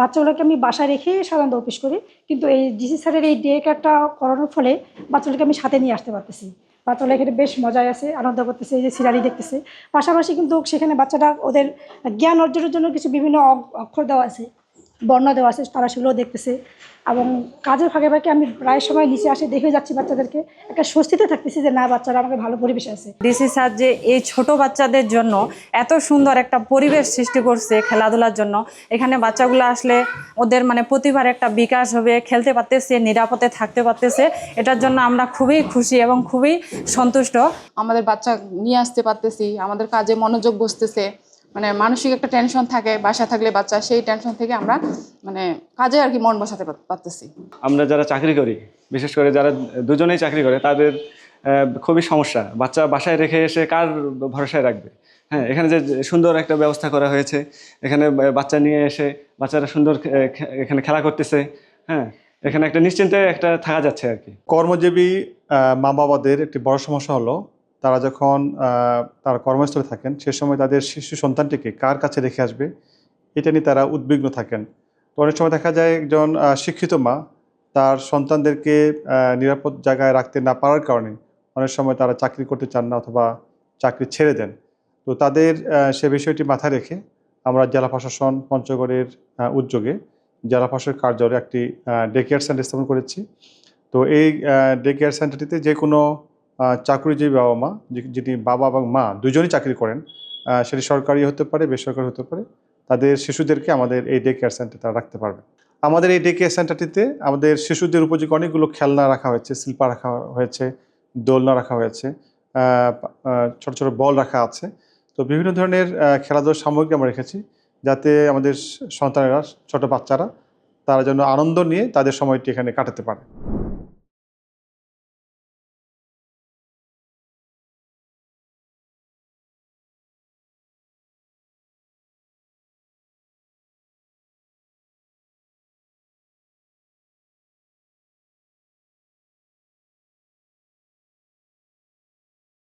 বাচ্চাগুলোকে আমি বাসায় রেখে সাধারণত অফিস করি। কিন্তু এই ডিসি স্যারের এই ডে কেয়ারটা করানোর ফলে বাচ্চাগুলোকে আমি সাথে নিয়ে আসতে পারতেছি। বাচ্চাগুলো এখানে বেশ মজায় আছে, আনন্দ করতেছে, এই যে সিনারি দেখতেছে। পাশাপাশি কিন্তু সেখানে বাচ্চাটা ওদের জ্ঞান অর্জনের জন্য কিছু বিভিন্ন অক্ষর দেওয়া আছে। বর্ণ দেওয়া আছে তারা সেগুলো দেখতেছে। এবং কাজের ফাঁকে ফাঁকে আমি প্রায় সময় নিচে আসে দেখে যাচ্ছি বাচ্চাদেরকে। একটা স্বস্তিতে থাকতেছি যে না বাচ্চারা আমাকে ভালো পরিবেশে আছে। ডিসি স্যার যে এই ছোট বাচ্চাদের জন্য এত সুন্দর একটা পরিবেশ সৃষ্টি করছে খেলাধুলার জন্য। এখানে বাচ্চাগুলো আসলে ওদের মানে প্রতিভার একটা বিকাশ হবে খেলতে পারতেছে নিরাপদে থাকতে পারতেছে। এটার জন্য আমরা খুবই খুশি এবং খুবই সন্তুষ্ট। আমাদের বাচ্চা নিয়ে আসতে পারতেছি আমাদের কাজে মনোযোগ বসতেছে। মানে মানসিক একটা টেনশন থাকে বাসা থাকলে বাচ্চা সেই টেনশন থেকে আমরা মানে কাজে আর কি মন বসাতে পারতেছি। আমরা যারা চাকরি করি বিশেষ করে যারা দুজনেই চাকরি করে তাদের খুবই সমস্যা। বাচ্চা বাসায় রেখে এসে কার ভরসায় রাখবে? হ্যাঁ এখানে যে সুন্দর একটা ব্যবস্থা করা হয়েছে এখানে বাচ্চা নিয়ে এসে বাচ্চারা সুন্দর এখানে খেলা করতেছে হ্যাঁ এখানে একটা নিশ্চিন্তে একটা থাকা যাচ্ছে আর কি। কর্মজীবী মা বাবাদের একটি বড় সমস্যা হলো তারা যখন তার কর্মস্থলে থাকেন, সে সময় তাদের শিশু সন্তানটিকে কার কাছে রেখে আসবে? এটা নিয়ে তারা উদ্বিগ্ন থাকেন। তো অনেক সময় দেখা যায় একজন শিক্ষিত মা তার সন্তানদেরকে নিরাপদ জায়গায় রাখতে না পারার কারণে অনেক সময় তারা চাকরি করতে চান না অথবা চাকরি ছেড়ে দেন। তো তাদের সে বিষয়টি মাথায় রেখে আমরা জেলা প্রশাসন পঞ্চগড়ের উদ্যোগে জেলা প্রশাসনের কার্যালয়ে একটি ডে কেয়ার সেন্টার স্থাপন করেছি। তো এই ডে কেয়ার সেন্টারটিতে যে কোনো চাকরিজীবী বাবা মা যেটি বাবা এবং মা দুজনই চাকরি করেন সেটি সরকারি হতে পারে, বেসরকারি হতে পারে, তাদের শিশুদেরকে আমাদের এই ডে কেয়ার সেন্টারে তারা রাখতে পারবে। আমাদের এই ডে কেয়ার সেন্টারটিতে আমাদের শিশুদের উপযোগী অনেকগুলো খেলনা রাখা হয়েছে, শিল্পা রাখা হয়েছে, দোলনা রাখা হয়েছে ছোট ছোট বল রাখা আছে। তো বিভিন্ন ধরনের খেলাধুলার সামগ্রী আমরা রেখেছি, যাতে আমাদের সন্তানেরা, ছোট বাচ্চারা, তারা যেন আনন্দ নিয়ে তাদের সময়টি এখানে কাটাতে পারে।